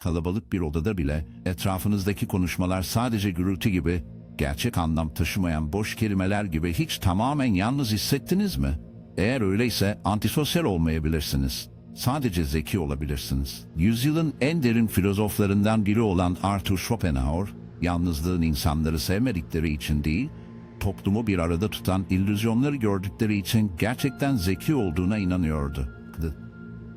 Kalabalık bir odada bile etrafınızdaki konuşmalar sadece gürültü gibi, gerçek anlam taşımayan boş kelimeler gibi hiç tamamen yalnız hissettiniz mi? Eğer öyleyse antisosyal olmayabilirsiniz. Sadece zeki olabilirsiniz. Yüzyılın en derin filozoflarından biri olan Arthur Schopenhauer, yalnızlığın insanları sevmedikleri için değil, toplumu bir arada tutan illüzyonları gördükleri için gerçekten zeki olduğuna inanıyordu.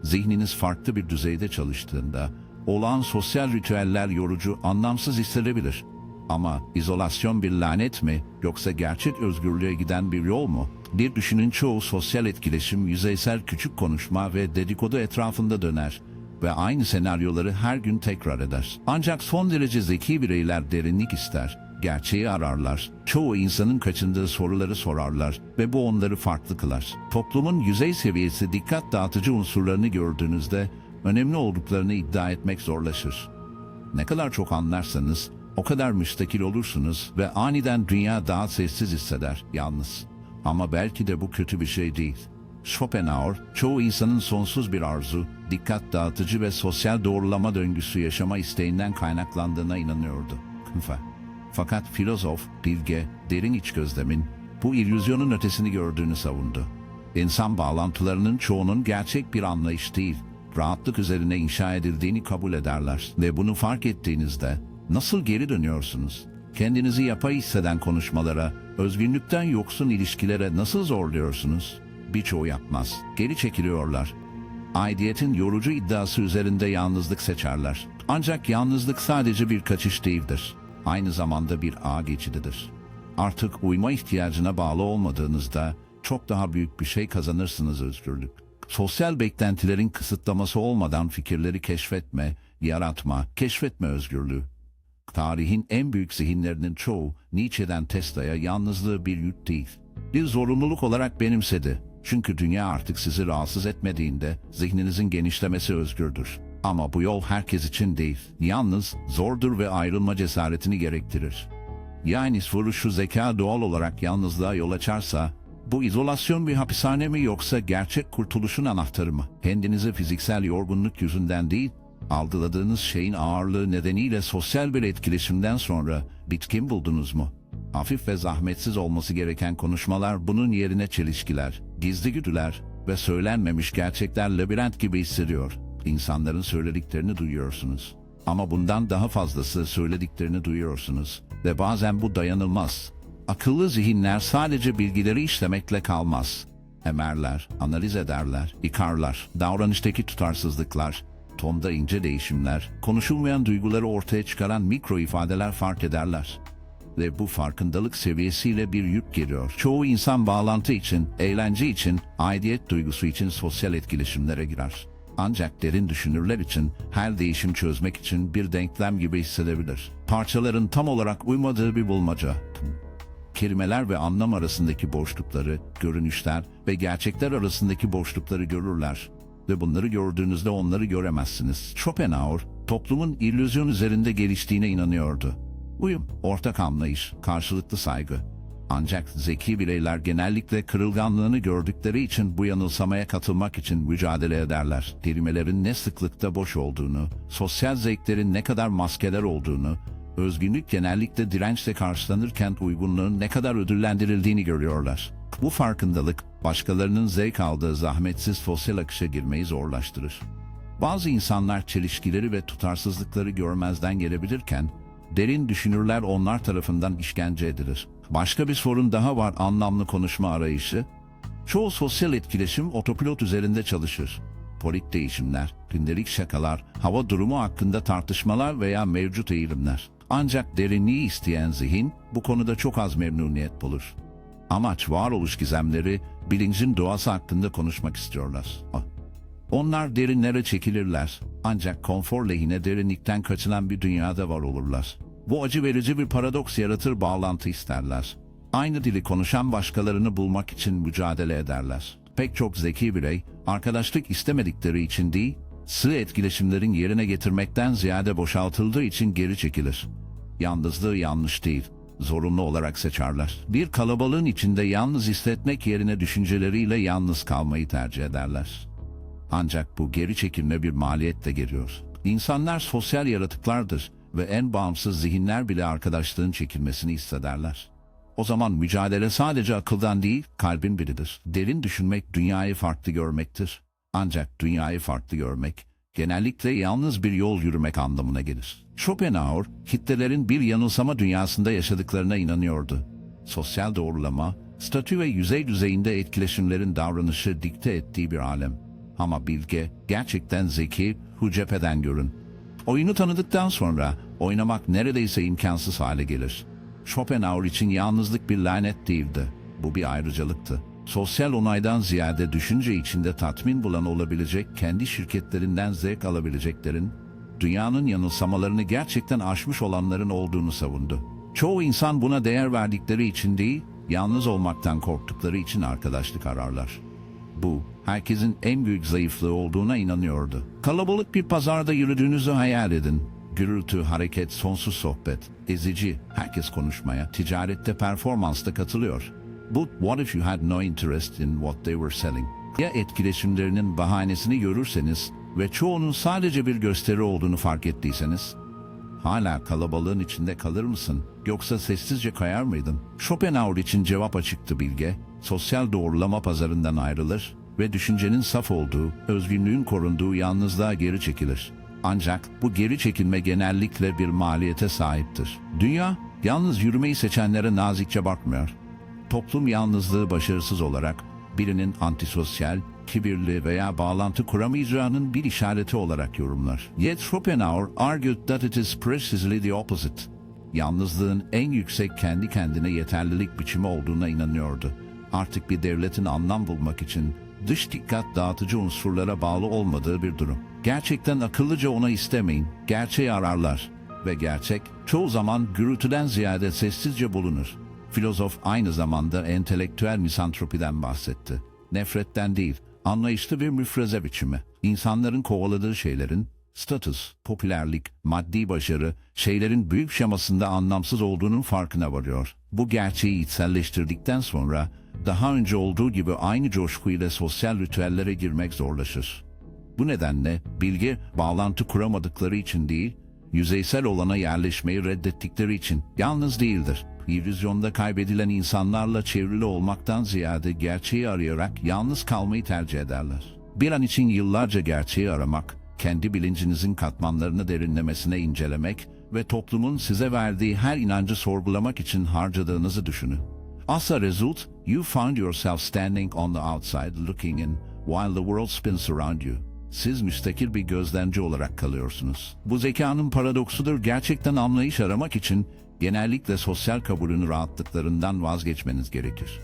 Zihniniz farklı bir düzeyde çalıştığında, olağan sosyal ritüeller yorucu, anlamsız hissedebilir. Ama izolasyon bir lanet mi, yoksa gerçek özgürlüğe giden bir yol mu? Bir düşünün çoğu sosyal etkileşim, yüzeysel küçük konuşma ve dedikodu etrafında döner ve aynı senaryoları her gün tekrar eder. Ancak son derece zeki bireyler derinlik ister, gerçeği ararlar, çoğu insanın kaçındığı soruları sorarlar ve bu onları farklı kılar. Toplumun yüzey seviyesi dikkat dağıtıcı unsurlarını gördüğünüzde önemli olduklarını iddia etmek zorlaşır. Ne kadar çok anlarsanız o kadar müstakil olursunuz ve aniden dünya daha sessiz hisseder, yalnız. Ama belki de bu kötü bir şey değil. Schopenhauer, çoğu insanın sonsuz bir arzu, dikkat dağıtıcı ve sosyal doğrulama döngüsü yaşama isteğinden kaynaklandığına inanıyordu. Fa- Fakat filozof, bilge, derin iç gözlemin bu illüzyonun ötesini gördüğünü savundu. İnsan bağlantılarının çoğunun gerçek bir anlayış değil, rahatlık üzerine inşa edildiğini kabul ederler. Ve bunu fark ettiğinizde nasıl geri dönüyorsunuz? Kendinizi yapay hisseden konuşmalara, özgünlükten yoksun ilişkilere nasıl zorluyorsunuz? Birçoğu yapmaz. Geri çekiliyorlar. Aidiyetin yorucu iddiası üzerinde yalnızlık seçerler. Ancak yalnızlık sadece bir kaçış değildir. Aynı zamanda bir ağ geçididir. Artık uyma ihtiyacına bağlı olmadığınızda çok daha büyük bir şey kazanırsınız özgürlük. Sosyal beklentilerin kısıtlaması olmadan fikirleri keşfetme, yaratma, keşfetme özgürlüğü. Tarihin en büyük zihinlerinin çoğu Nietzsche'den Tesla'ya yalnızlığı bir yük değil, bir zorunluluk olarak benimsedi. Çünkü dünya artık sizi rahatsız etmediğinde zihninizin genişlemesi özgürdür. Ama bu yol herkes için değil, yalnız zordur ve ayrılma cesaretini gerektirir. Yani soru şu zeka doğal olarak yalnızlığa yol açarsa, bu izolasyon bir hapishane mi yoksa gerçek kurtuluşun anahtarı mı? Kendinizi fiziksel yorgunluk yüzünden değil, algıladığınız şeyin ağırlığı nedeniyle sosyal bir etkileşimden sonra bitkin buldunuz mu? Hafif ve zahmetsiz olması gereken konuşmalar bunun yerine çelişkiler, gizli güdüler ve söylenmemiş gerçekler labirent gibi hissediyor. İnsanların söylediklerini duyuyorsunuz. Ama bundan daha fazlası söylediklerini duyuyorsunuz ve bazen bu dayanılmaz. Akıllı zihinler sadece bilgileri işlemekle kalmaz. Emerler, analiz ederler, yıkarlar, davranıştaki tutarsızlıklar, tonda ince değişimler, konuşulmayan duyguları ortaya çıkaran mikro ifadeler fark ederler. Ve bu farkındalık seviyesiyle bir yük geliyor. Çoğu insan bağlantı için, eğlence için, aidiyet duygusu için sosyal etkileşimlere girer. Ancak derin düşünürler için her değişim çözmek için bir denklem gibi hissedebilir. Parçaların tam olarak uymadığı bir bulmaca. Kelimeler ve anlam arasındaki boşlukları, görünüşler ve gerçekler arasındaki boşlukları görürler. Ve bunları gördüğünüzde onları göremezsiniz. Schopenhauer, toplumun illüzyon üzerinde geliştiğine inanıyordu. Uyum, ortak anlayış, karşılıklı saygı. Ancak zeki bireyler genellikle kırılganlığını gördükleri için bu yanılsamaya katılmak için mücadele ederler. Kelimelerin ne sıklıkta boş olduğunu, sosyal zevklerin ne kadar maskeler olduğunu, özgünlük genellikle dirençle karşılanırken uygunluğun ne kadar ödüllendirildiğini görüyorlar. Bu farkındalık, başkalarının zevk aldığı zahmetsiz sosyal akışa girmeyi zorlaştırır. Bazı insanlar çelişkileri ve tutarsızlıkları görmezden gelebilirken, derin düşünürler onlar tarafından işkence edilir. Başka bir sorun daha var anlamlı konuşma arayışı. Çoğu sosyal etkileşim otopilot üzerinde çalışır. Polit değişimler, gündelik şakalar, hava durumu hakkında tartışmalar veya mevcut eğilimler. Ancak derinliği isteyen zihin bu konuda çok az memnuniyet bulur. Amaç varoluş gizemleri, bilincin doğası hakkında konuşmak istiyorlar. Onlar derinlere çekilirler. Ancak konfor lehine derinlikten kaçınan bir dünyada var olurlar. Bu acı verici bir paradoks yaratır bağlantı isterler. Aynı dili konuşan başkalarını bulmak için mücadele ederler. Pek çok zeki birey, arkadaşlık istemedikleri için değil, sığ etkileşimlerin yerine getirmekten ziyade boşaltıldığı için geri çekilir. Yalnızlığı yanlış değil, zorunlu olarak seçerler. Bir kalabalığın içinde yalnız hissetmek yerine düşünceleriyle yalnız kalmayı tercih ederler. Ancak bu geri çekilme bir maliyetle geliyor. İnsanlar sosyal yaratıklardır ve en bağımsız zihinler bile arkadaşlığın çekilmesini hissederler. O zaman mücadele sadece akıldan değil, kalbin biridir. Derin düşünmek dünyayı farklı görmektir. Ancak dünyayı farklı görmek, genellikle yalnız bir yol yürümek anlamına gelir. Schopenhauer, kitlelerin bir yanılsama dünyasında yaşadıklarına inanıyordu. Sosyal doğrulama, statü ve yüzey düzeyinde etkileşimlerin davranışı dikte ettiği bir alem. Ama bilge, gerçekten zeki, bu cepheden görün. Oyunu tanıdıktan sonra oynamak neredeyse imkansız hale gelir. Schopenhauer için yalnızlık bir lanet değildi. Bu bir ayrıcalıktı. Sosyal onaydan ziyade düşünce içinde tatmin bulan olabilecek kendi şirketlerinden zevk alabileceklerin, dünyanın yanılsamalarını gerçekten aşmış olanların olduğunu savundu. Çoğu insan buna değer verdikleri için değil, yalnız olmaktan korktukları için arkadaşlık ararlar. Bu, herkesin en büyük zayıflığı olduğuna inanıyordu. Kalabalık bir pazarda yürüdüğünüzü hayal edin. Gürültü, hareket, sonsuz sohbet, ezici, herkes konuşmaya, ticarette, performansta katılıyor. But what if you had no interest in what they were selling? Ya etkileşimlerinin bahanesini görürseniz ve çoğunun sadece bir gösteri olduğunu fark ettiyseniz? Hala kalabalığın içinde kalır mısın? Yoksa sessizce kayar mıydın? Schopenhauer için cevap açıktı bilge. Sosyal doğrulama pazarından ayrılır ve düşüncenin saf olduğu, özgünlüğün korunduğu yalnızlığa geri çekilir. Ancak bu geri çekilme genellikle bir maliyete sahiptir. Dünya, yalnız yürümeyi seçenlere nazikçe bakmıyor. Toplum yalnızlığı başarısız olarak birinin antisosyal, kibirli veya bağlantı kuramayacağının bir işareti olarak yorumlar. Yet Schopenhauer argued that it is precisely the opposite. Yalnızlığın en yüksek kendi kendine yeterlilik biçimi olduğuna inanıyordu. Artık bir devletin anlam bulmak için dış dikkat dağıtıcı unsurlara bağlı olmadığı bir durum. Gerçekten akıllıca ona istemeyin, gerçeği ararlar ve gerçek çoğu zaman gürültüden ziyade sessizce bulunur. Filozof aynı zamanda entelektüel misantropiden bahsetti. Nefretten değil, anlayışlı bir müfreze biçimi. İnsanların kovaladığı şeylerin, statüs, popülerlik, maddi başarı, şeylerin büyük şemasında anlamsız olduğunun farkına varıyor. Bu gerçeği içselleştirdikten sonra, daha önce olduğu gibi aynı coşkuyla sosyal ritüellere girmek zorlaşır. Bu nedenle bilgi bağlantı kuramadıkları için değil, yüzeysel olana yerleşmeyi reddettikleri için yalnız değildir. İllüzyonda kaybedilen insanlarla çevrili olmaktan ziyade gerçeği arayarak yalnız kalmayı tercih ederler. Bir an için yıllarca gerçeği aramak, kendi bilincinizin katmanlarını derinlemesine incelemek ve toplumun size verdiği her inancı sorgulamak için harcadığınızı düşünün. As a result, you find yourself standing on the outside looking in while the world spins around you. Siz müstakil bir gözlemci olarak kalıyorsunuz. Bu zekanın paradoksudur. Gerçekten anlayış aramak için genellikle sosyal kabulün rahatlıklarından vazgeçmeniz gerekir.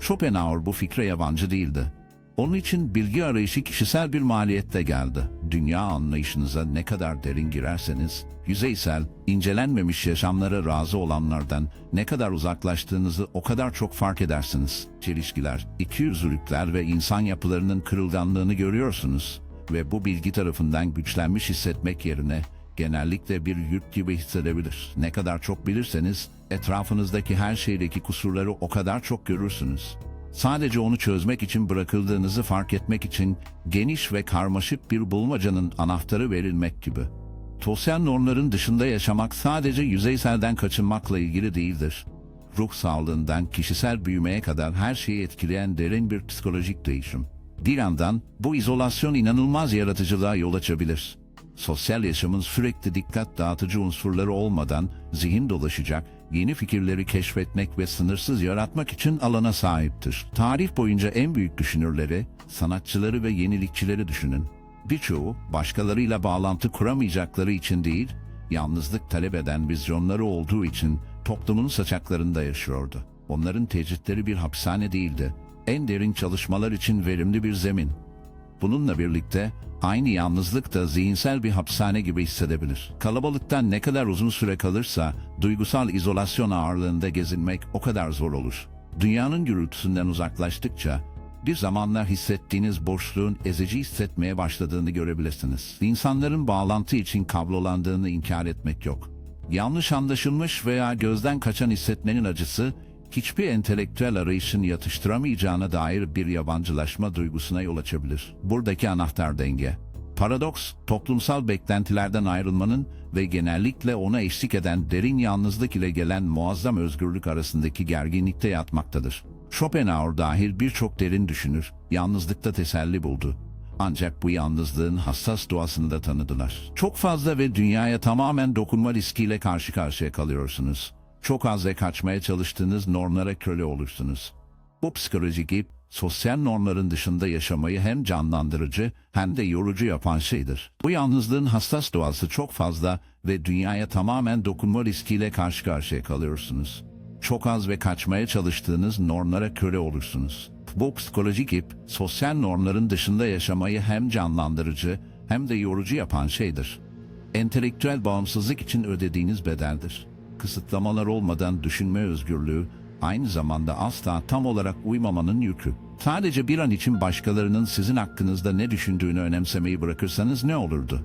Schopenhauer bu fikre yabancı değildi. Onun için bilgi arayışı kişisel bir maliyette geldi. Dünya anlayışınıza ne kadar derin girerseniz, yüzeysel, incelenmemiş yaşamlara razı olanlardan ne kadar uzaklaştığınızı o kadar çok fark edersiniz. Çelişkiler, ikiyüzlülükler ve insan yapılarının kırılganlığını görüyorsunuz ve bu bilgi tarafından güçlenmiş hissetmek yerine genellikle bir yük gibi hissedebilir. Ne kadar çok bilirseniz etrafınızdaki her şeydeki kusurları o kadar çok görürsünüz. Sadece onu çözmek için bırakıldığınızı fark etmek için geniş ve karmaşık bir bulmacanın anahtarı verilmek gibi. Sosyal normların dışında yaşamak sadece yüzeyselden kaçınmakla ilgili değildir. Ruh sağlığından kişisel büyümeye kadar her şeyi etkileyen derin bir psikolojik değişim. Bir yandan bu izolasyon inanılmaz yaratıcılığa yol açabilir. Sosyal yaşamın sürekli dikkat dağıtıcı unsurları olmadan zihin dolaşacak, yeni fikirleri keşfetmek ve sınırsız yaratmak için alana sahiptir. Tarih boyunca en büyük düşünürleri, sanatçıları ve yenilikçileri düşünün. Birçoğu başkalarıyla bağlantı kuramayacakları için değil, yalnızlık talep eden vizyonları olduğu için toplumun saçaklarında yaşıyordu. Onların tecritleri bir hapishane değildi, en derin çalışmalar için verimli bir zemin. Bununla birlikte aynı yalnızlık da zihinsel bir hapishane gibi hissedebilir. Kalabalıktan ne kadar uzun süre kalırsa duygusal izolasyon ağırlığında gezinmek o kadar zor olur. Dünyanın gürültüsünden uzaklaştıkça bir zamanlar hissettiğiniz boşluğun ezici hissetmeye başladığını görebilirsiniz. İnsanların bağlantı için kablolandığını inkar etmek yok. Yanlış anlaşılmış veya gözden kaçan hissetmenin acısı hiçbir entelektüel arayışın yatıştıramayacağına dair bir yabancılaşma duygusuna yol açabilir. Buradaki anahtar denge. Paradoks, toplumsal beklentilerden ayrılmanın ve genellikle ona eşlik eden derin yalnızlık ile gelen muazzam özgürlük arasındaki gerginlikte yatmaktadır. Schopenhauer dahil birçok derin düşünür, yalnızlıkta teselli buldu. Ancak bu yalnızlığın hassas doğasını da tanıdılar. Çok fazla ve dünyaya tamamen dokunma riskiyle karşı karşıya kalıyorsunuz. Çok az ve kaçmaya çalıştığınız normlara köle olursunuz. Bu psikolojik ip, sosyal normların dışında yaşamayı hem canlandırıcı hem de yorucu yapan şeydir. Bu yalnızlığın hassas doğası çok fazla ve dünyaya tamamen dokunma riskiyle karşı karşıya kalıyorsunuz. Çok az ve kaçmaya çalıştığınız normlara köle olursunuz. Bu psikolojik ip, sosyal normların dışında yaşamayı hem canlandırıcı hem de yorucu yapan şeydir. Entelektüel bağımsızlık için ödediğiniz bedeldir. Kısıtlamalar olmadan düşünme özgürlüğü, aynı zamanda asla tam olarak uymamanın yükü. Sadece bir an için başkalarının sizin hakkınızda ne düşündüğünü önemsemeyi bırakırsanız ne olurdu?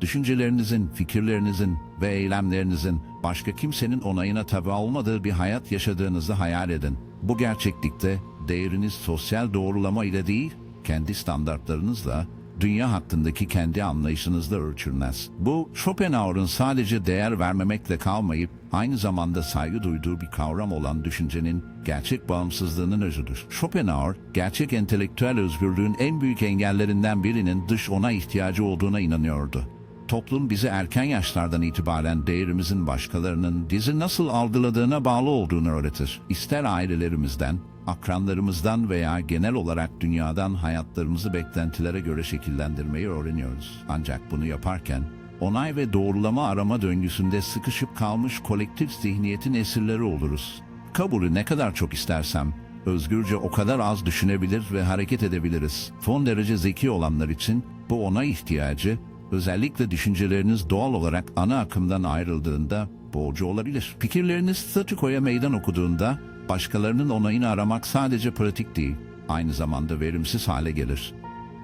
Düşüncelerinizin, fikirlerinizin ve eylemlerinizin başka kimsenin onayına tabi olmadığı bir hayat yaşadığınızı hayal edin. Bu gerçeklikte değeriniz sosyal doğrulama ile değil, kendi standartlarınızla, dünya hakkındaki kendi anlayışınızla ölçülmez. Bu, Schopenhauer'ın sadece değer vermemekle kalmayıp, aynı zamanda saygı duyduğu bir kavram olan düşüncenin gerçek bağımsızlığının özüdür. Schopenhauer, gerçek entelektüel özgürlüğün en büyük engellerinden birinin dış ona ihtiyacı olduğuna inanıyordu. Toplum bizi erken yaşlardan itibaren değerimizin başkalarının bizi nasıl algıladığına bağlı olduğunu öğretir. İster ailelerimizden, akranlarımızdan veya genel olarak dünyadan hayatlarımızı beklentilere göre şekillendirmeyi öğreniyoruz. Ancak bunu yaparken onay ve doğrulama arama döngüsünde sıkışıp kalmış kolektif zihniyetin esirleri oluruz. Kabulü ne kadar çok istersem özgürce o kadar az düşünebilir ve hareket edebiliriz. Son derece zeki olanlar için bu onay ihtiyacı özellikle düşünceleriniz doğal olarak ana akımdan ayrıldığında boğucu olabilir. Fikirleriniz statükoya meydan okuduğunda başkalarının onayını aramak sadece pratik değil, aynı zamanda verimsiz hale gelir.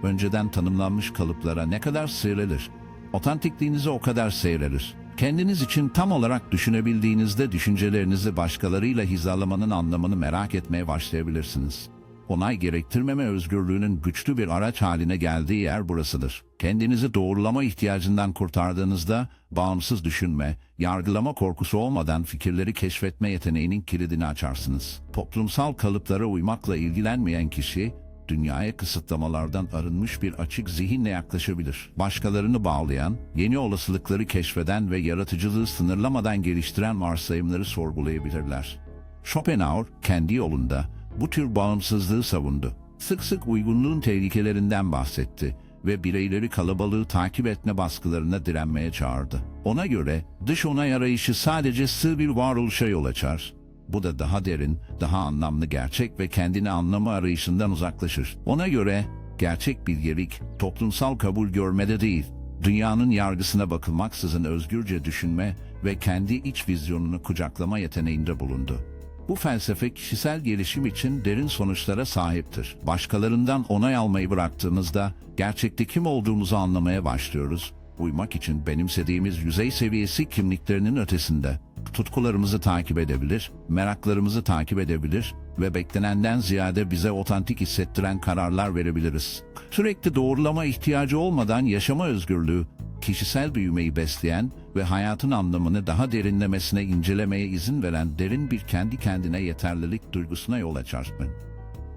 Önceden tanımlanmış kalıplara ne kadar sıyrılır, otantikliğinize o kadar seyrelir. Kendiniz için tam olarak düşünebildiğinizde düşüncelerinizi başkalarıyla hizalamanın anlamını merak etmeye başlayabilirsiniz. Onay gerektirmeme özgürlüğünün güçlü bir araç haline geldiği yer burasıdır. Kendinizi doğrulama ihtiyacından kurtardığınızda bağımsız düşünme, yargılama korkusu olmadan fikirleri keşfetme yeteneğinin kilidini açarsınız. Toplumsal kalıplara uymakla ilgilenmeyen kişi, dünyaya kısıtlamalardan arınmış bir açık zihinle yaklaşabilir. Başkalarını bağlayan, yeni olasılıkları keşfeden ve yaratıcılığı sınırlamadan geliştiren varsayımları sorgulayabilirler. Schopenhauer kendi yolunda bu tür bağımsızlığı savundu. Sık sık uygunluğun tehlikelerinden bahsetti ve bireyleri kalabalığı takip etme baskılarına direnmeye çağırdı. Ona göre dış onay arayışı sadece sığ bir varoluşa yol açar. Bu da daha derin, daha anlamlı gerçek ve kendini anlama arayışından uzaklaşır. Ona göre gerçek bilgelik toplumsal kabul görmede değil, dünyanın yargısına bakılmaksızın özgürce düşünme ve kendi iç vizyonunu kucaklama yeteneğinde bulundu. Bu felsefe kişisel gelişim için derin sonuçlara sahiptir. Başkalarından onay almayı bıraktığımızda gerçekte kim olduğumuzu anlamaya başlıyoruz. Uymak için benimsediğimiz yüzey seviyesi kimliklerinin ötesinde. Tutkularımızı takip edebilir, meraklarımızı takip edebilir ve beklenenden ziyade bize otantik hissettiren kararlar verebiliriz. Sürekli doğrulama ihtiyacı olmadan yaşama özgürlüğü, kişisel büyümeyi besleyen ve hayatın anlamını daha derinlemesine incelemeye izin veren derin bir kendi kendine yeterlilik duygusuna yol açar.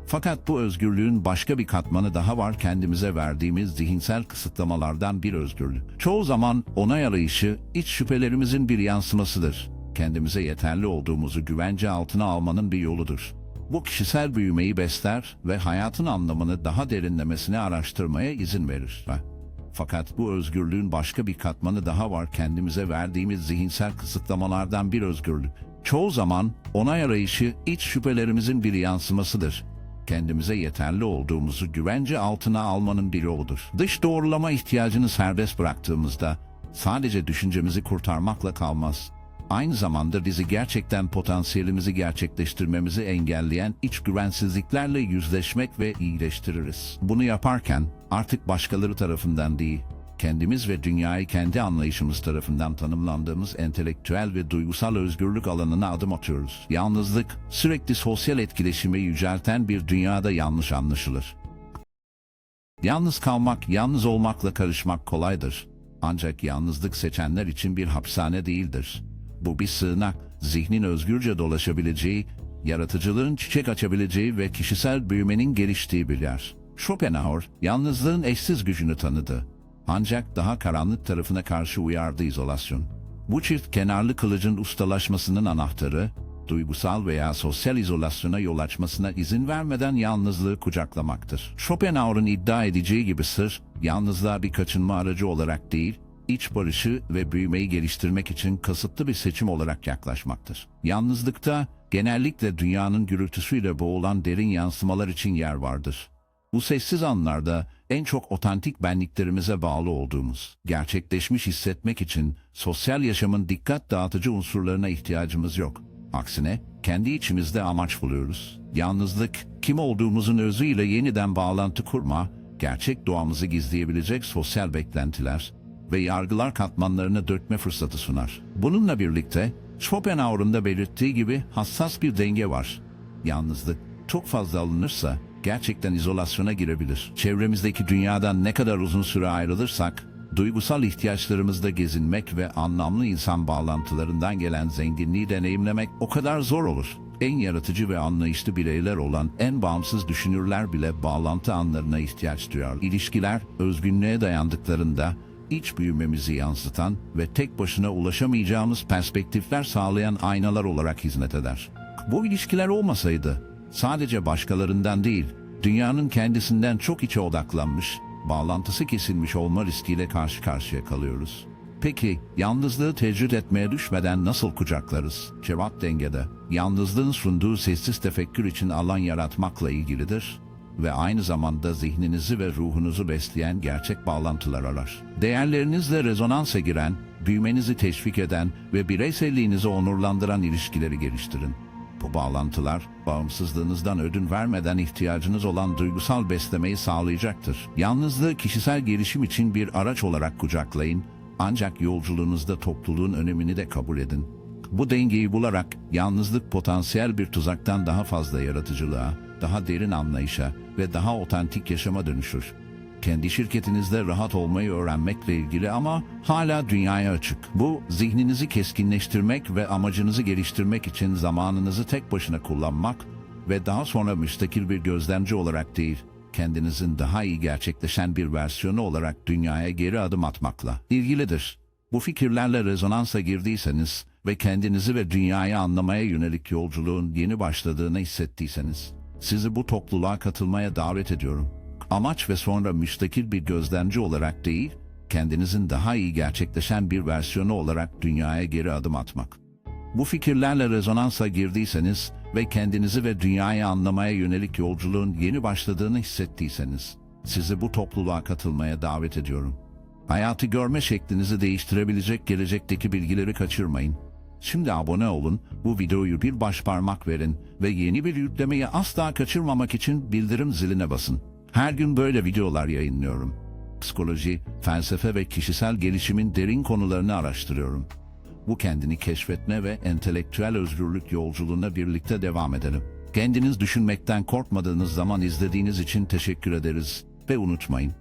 Fakat bu özgürlüğün başka bir katmanı daha var kendimize verdiğimiz zihinsel kısıtlamalardan bir özgürlük. Çoğu zaman onay arayışı iç şüphelerimizin bir yansımasıdır. Kendimize yeterli olduğumuzu güvence altına almanın bir yoludur. Bu kişisel büyümeyi besler ve hayatın anlamını daha derinlemesine araştırmaya izin verir. Fakat bu özgürlüğün başka bir katmanı daha var kendimize verdiğimiz zihinsel kısıtlamalardan bir özgürlük. Çoğu zaman onay arayışı iç şüphelerimizin bir yansımasıdır. Kendimize yeterli olduğumuzu güvence altına almanın bir yoludur. Dış doğrulama ihtiyacını serbest bıraktığımızda sadece düşüncemizi kurtarmakla kalmaz. Aynı zamanda bizi gerçekten potansiyelimizi gerçekleştirmemizi engelleyen iç güvensizliklerle yüzleşmek ve iyileştiririz. Bunu yaparken artık başkaları tarafından değil, kendimiz ve dünyayı kendi anlayışımız tarafından tanımlandığımız entelektüel ve duygusal özgürlük alanına adım atıyoruz. Yalnızlık, sürekli sosyal etkileşimi yücelten bir dünyada yanlış anlaşılır. Yalnız kalmak, yalnız olmakla karışmak kolaydır. Ancak yalnızlık seçenler için bir hapishane değildir. Bu bir sığınak, zihnin özgürce dolaşabileceği, yaratıcılığın çiçek açabileceği ve kişisel büyümenin geliştiği bir yer. Schopenhauer, yalnızlığın eşsiz gücünü tanıdı. Ancak daha karanlık tarafına karşı uyardı izolasyon. Bu çift kenarlı kılıcın ustalaşmasının anahtarı, duygusal veya sosyal izolasyona yol açmasına izin vermeden yalnızlığı kucaklamaktır. Schopenhauer'ın iddia edeceği gibi sır, yalnızlığa bir kaçınma aracı olarak değil, iç barışı ve büyümeyi geliştirmek için kasıtlı bir seçim olarak yaklaşmaktır. Yalnızlıkta genellikle dünyanın gürültüsüyle boğulan derin yansımalar için yer vardır. Bu sessiz anlarda en çok otantik benliklerimize bağlı olduğumuz, gerçekleşmiş hissetmek için sosyal yaşamın dikkat dağıtıcı unsurlarına ihtiyacımız yok. Aksine kendi içimizde amaç buluyoruz. Yalnızlık, kim olduğumuzun özüyle yeniden bağlantı kurma, gerçek doğamızı gizleyebilecek sosyal beklentiler ve yargılar katmanlarına dökme fırsatı sunar. Bununla birlikte Schopenhauer'ın da belirttiği gibi hassas bir denge var. Yalnızlık çok fazla alınırsa gerçekten izolasyona girebilir. Çevremizdeki dünyadan ne kadar uzun süre ayrılırsak, duygusal ihtiyaçlarımızda gezinmek ve anlamlı insan bağlantılarından gelen zenginliği deneyimlemek o kadar zor olur. En yaratıcı ve anlayışlı bireyler olan en bağımsız düşünürler bile bağlantı anlarına ihtiyaç duyar. İlişkiler özgünlüğe dayandıklarında iç büyümemizi yansıtan ve tek başına ulaşamayacağımız perspektifler sağlayan aynalar olarak hizmet eder. Bu ilişkiler olmasaydı sadece başkalarından değil, dünyanın kendisinden çok içe odaklanmış, bağlantısı kesilmiş olma riskiyle karşı karşıya kalıyoruz. Peki, yalnızlığı tecrüt etmeye düşmeden nasıl kucaklarız? Cevap dengede. Yalnızlığın sunduğu sessiz tefekkür için alan yaratmakla ilgilidir ve aynı zamanda zihninizi ve ruhunuzu besleyen gerçek bağlantılar arar. Değerlerinizle rezonansa giren, büyümenizi teşvik eden ve bireyselliğinizi onurlandıran ilişkileri geliştirin. Bu bağlantılar, bağımsızlığınızdan ödün vermeden ihtiyacınız olan duygusal beslemeyi sağlayacaktır. Yalnızlığı kişisel gelişim için bir araç olarak kucaklayın, ancak yolculuğunuzda topluluğun önemini de kabul edin. Bu dengeyi bularak yalnızlık potansiyel bir tuzaktan daha fazla yaratıcılığa, daha derin anlayışa ve daha otantik yaşama dönüşür. Kendi şirketinizde rahat olmayı öğrenmekle ilgili ama hala dünyaya açık. Bu zihninizi keskinleştirmek ve amacınızı geliştirmek için zamanınızı tek başına kullanmak ve daha sonra müstakil bir gözlemci olarak değil, kendinizin daha iyi gerçekleşen bir versiyonu olarak dünyaya geri adım atmakla ilgilidir. Bu fikirlerle rezonansa girdiyseniz ve kendinizi ve dünyayı anlamaya yönelik yolculuğun yeni başladığını hissettiyseniz, sizi bu topluluğa katılmaya davet ediyorum. Amaç ve sonra müstakil bir gözlemci olarak değil, kendinizin daha iyi gerçekleşen bir versiyonu olarak dünyaya geri adım atmak. Bu fikirlerle rezonansa girdiyseniz ve kendinizi ve dünyayı anlamaya yönelik yolculuğun yeni başladığını hissettiyseniz, sizi bu topluluğa katılmaya davet ediyorum. Hayatı görme şeklinizi değiştirebilecek gelecekteki bilgileri kaçırmayın. Şimdi abone olun, bu videoyu bir baş parmak verin ve yeni bir yüklemeyi asla kaçırmamak için bildirim ziline basın. Her gün böyle videolar yayınlıyorum. Psikoloji, felsefe ve kişisel gelişimin derin konularını araştırıyorum. Bu kendini keşfetme ve entelektüel özgürlük yolculuğuna birlikte devam edelim. Kendiniz düşünmekten korkmadığınız zaman izlediğiniz için teşekkür ederiz ve unutmayın.